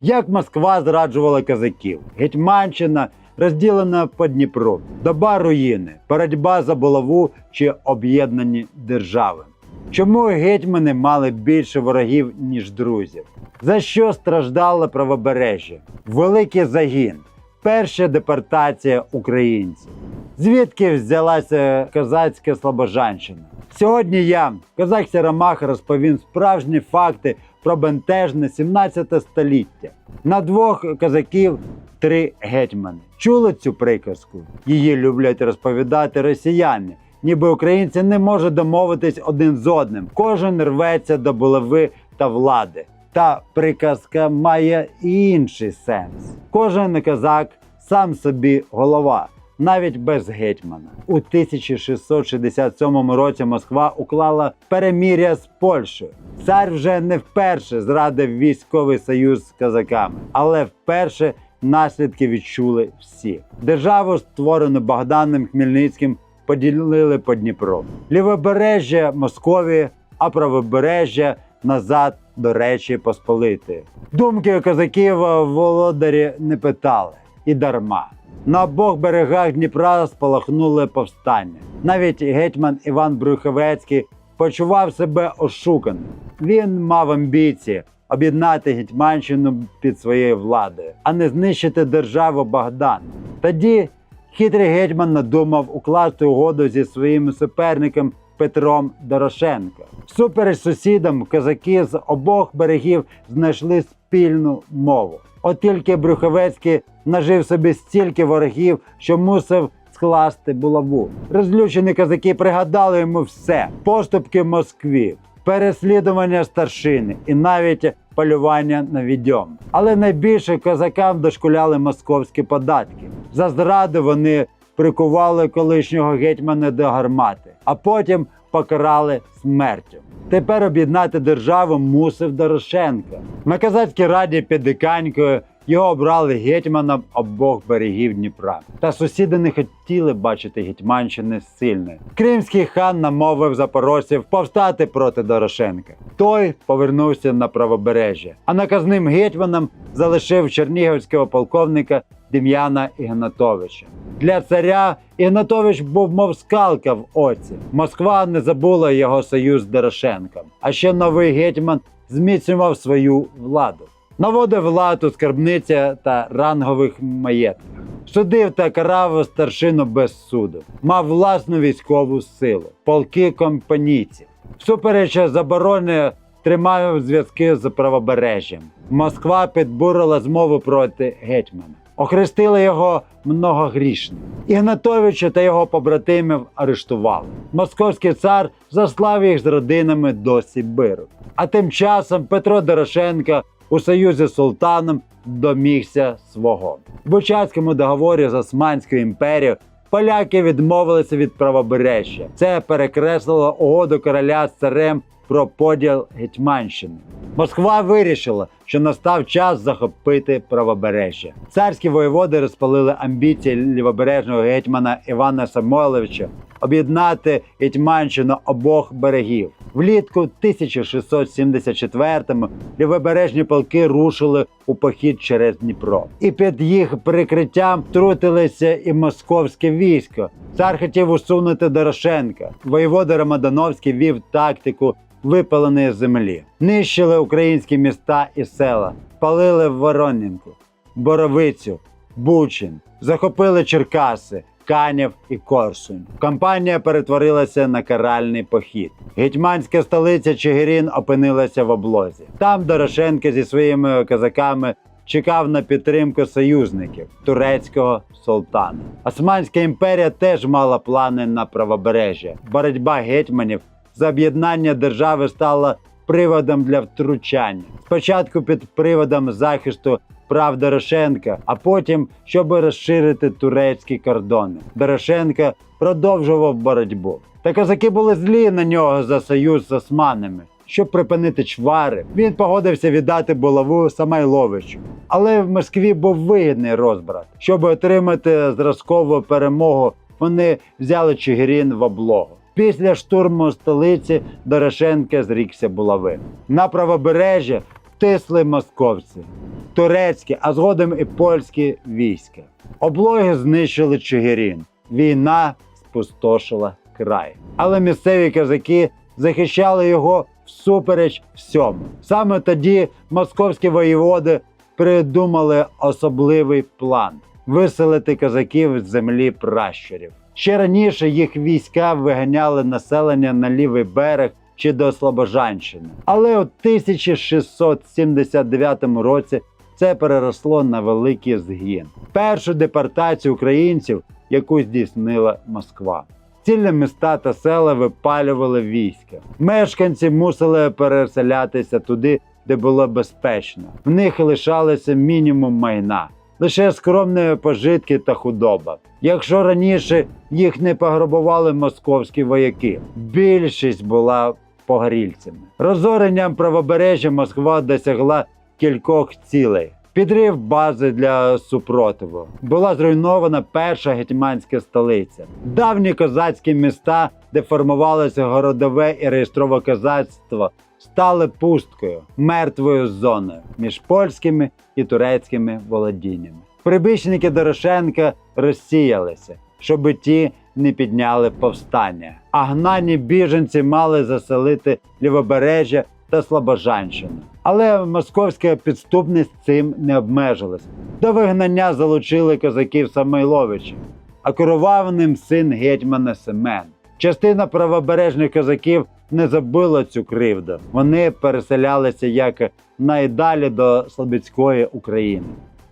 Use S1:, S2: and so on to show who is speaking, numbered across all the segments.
S1: Як Москва зраджувала козаків, Гетьманщина розділена по Дніпру, доба руїни, боротьба за булаву чи об'єднані держави. Чому гетьмани мали більше ворогів, ніж друзів? За що страждало правобережжя? Великий загін, перша депортація українців. Звідки взялася козацька слобожанщина? Сьогодні я, козак Сіромах, розповім справжні факти про бентежне 17 століття. На двох козаків три гетьмани. Чули цю приказку? Її люблять розповідати росіяни. Ніби українці не можуть домовитись один з одним. Кожен рветься до булави та влади. Та приказка має і інший сенс. Кожен козак сам собі голова, навіть без гетьмана. У 1667 році Москва уклала переміря з Польщею. Цар вже не вперше зрадив військовий союз з козаками, але вперше наслідки відчули всі. Державу, створену Богданом Хмельницьким, поділили по Дніпру. Лівобережжя Московії, а правобережжя назад до Речі Посполитої. Думки козаків володарі не питали і дарма. На обох берегах Дніпра спалахнули повстання. Навіть гетьман Іван Брюховецький почував себе ошуканим. Він мав амбіції об'єднати Гетьманщину під своєю владою, а не знищити державу Богдана. Тоді хитрий гетьман надумав укласти угоду зі своїм суперником Петром Дорошенко. Всупереч сусідам козаки з обох берегів знайшли спільну мову. От тільки Брюховецький нажив собі стільки ворогів, що мусив скласти булаву. Розлючені козаки пригадали йому все: поступки в Москві, переслідування старшини і навіть полювання на відьом. Але найбільше козакам дошкуляли московські податки. За зраду вони прикували колишнього гетьмана до гармати, а потім покарали смертю. Тепер об'єднати державу мусив Дорошенко. На козацькій раді під Диканькою його обрали гетьманом обох берегів Дніпра. Та сусіди не хотіли бачити Гетьманщини сильною. Кримський хан намовив запорожців повстати проти Дорошенка. Той повернувся на правобережжя, а наказним гетьманом залишив чернігівського полковника Дем'яна Ігнатовича. Для царя Ігнатович був мов скалка в оці. Москва не забула його союз з Дорошенком. А ще новий гетьман зміцнював свою владу. Наводив владу у скарбниця та рангових маєтках. Судив та карав старшину без суду. Мав власну військову силу, полки компанійців. Всупереч заборони тримав зв'язки з правобережжям. Москва підбурила змову проти гетьмана. Охрестили його многогрішним. Ігнатовича та його побратимів арештували. Московський цар заслав їх з родинами до Сибиру. А тим часом Петро Дорошенко у союзі з султаном домігся свого. В Бучацькому договорі з Османською імперією поляки відмовилися від правобережжя. Це перекреслило угоду короля з царем про поділ Гетьманщини. Москва вирішила, що настав час захопити правобережжя. Царські воєводи розпалили амбіції лівобережного гетьмана Івана Самойловича об'єднати Гетьманщину обох берегів. Влітку 1674-му лівобережні полки рушили у похід через Дніпро. І під їх прикриттям втрутилися і московське військо. Цар хотів усунути Дорошенка. Воєвода Ромадановський вів тактику випаленої землі. Нищили українські міста і села, палили Воронінку, Боровицю, Бучин, захопили Черкаси. Канів і Корсунь. Кампанія перетворилася на каральний похід. Гетьманська столиця Чигирін опинилася в облозі. Там Дорошенко зі своїми козаками чекав на підтримку союзників турецького султана. Османська імперія теж мала плани на правобережжя. Боротьба гетьманів за об'єднання держави стала приводом для втручання. Спочатку під приводом захисту прав Дорошенка, а потім, щоб розширити турецькі кордони. Дорошенко продовжував боротьбу. Та козаки були злі на нього за союз з османами. Щоб припинити чвари, він погодився віддати булаву Самайловичу. Але в Москві був вигідний розбрат. Щоб отримати зразкову перемогу, вони взяли Чигирін в облогу. Після штурму столиці Дорошенко зрікся булави. На правобережжя тисли московці, турецькі, а згодом і польські війська. Облоги знищили Чигирін. Війна спустошила край. Але місцеві козаки захищали його всупереч всьому. Саме тоді московські воєводи придумали особливий план виселити козаків з землі пращурів. Ще раніше їх війська виганяли населення на лівий берег чи до Слобожанщини. Але у 1679 році це переросло на великий згін. Першу депортацію українців, яку здійснила Москва. Цілі міста та села випалювали війська. Мешканці мусили переселятися туди, де було безпечно. В них лишалося мінімум майна, лише скромні пожитки та худоба. Якщо раніше їх не пограбували московські вояки, більшість була погорільцями. Розоренням правобережжя Москва досягла кількох цілей. Підрив бази для супротиву. Була зруйнована перша гетьманська столиця. Давні козацькі міста, де формувалося городове і реєстрове козацтво, стали пусткою, мертвою зоною між польськими і турецькими володіннями. Прибічники Дорошенка розсіялися, щоб ті не підняли повстання. А гнані біженці мали заселити лівобережжя та Слобожанщину. Але московська підступність цим не обмежилась. До вигнання залучили козаків Самойловича, а керував ним син гетьмана Семен. Частина правобережних козаків не забила цю кривду. Вони переселялися як найдалі до Слобідської України.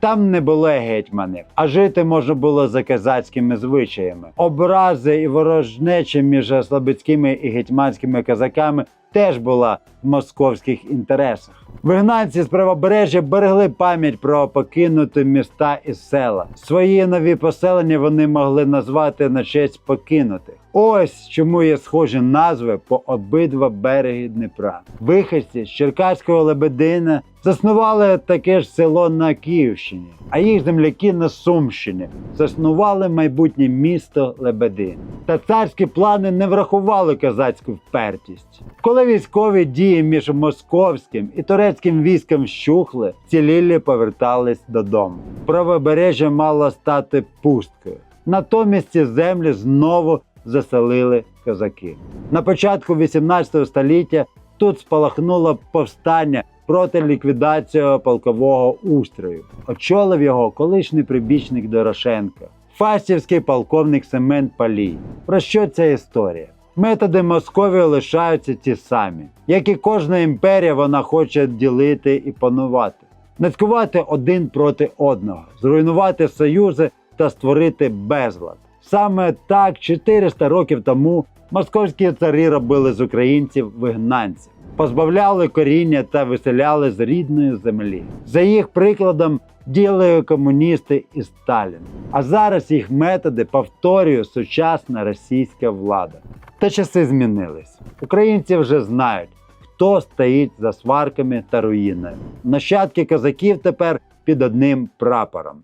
S1: Там не було гетьманів, а жити можна було за козацькими звичаями. Образи і ворожнечі між слобідськими і гетьманськими козаками теж була в московських інтересах. Вигнанці з правобережжя берегли пам'ять про покинуті міста і села. Свої нові поселення вони могли назвати на честь покинутих. Ось чому є схожі назви по обидва береги Дніпра. Виходці з Черкаського Лебедина заснували таке ж село на Київщині, а їх земляки на Сумщині заснували майбутнє місто Лебедин. Та царські плани не врахували козацьку впертість. Коли військові дії між московським і турецьким військом вщухли, цілілі повертались додому. Правобережжя мало стати пусткою. Натомість ці землі знову заселили козаки. На початку 18 століття тут спалахнуло повстання проти ліквідації полкового устрою. Очолив його колишній прибічник Дорошенка, фастівський полковник Семен Палій. Про що ця історія? Методи Московії лишаються ті самі. Як і кожна імперія, вона хоче ділити і панувати, нацькувати один проти одного, зруйнувати союзи та створити безлад. Саме так 400 років тому московські царі робили з українців вигнанців, позбавляли коріння та виселяли з рідної землі. За їх прикладом діяли комуністи і Сталін. А зараз їх методи повторює сучасна російська влада. Та часи змінились. Українці вже знають, хто стоїть за сварками та руїною. Нащадки козаків тепер під одним прапором.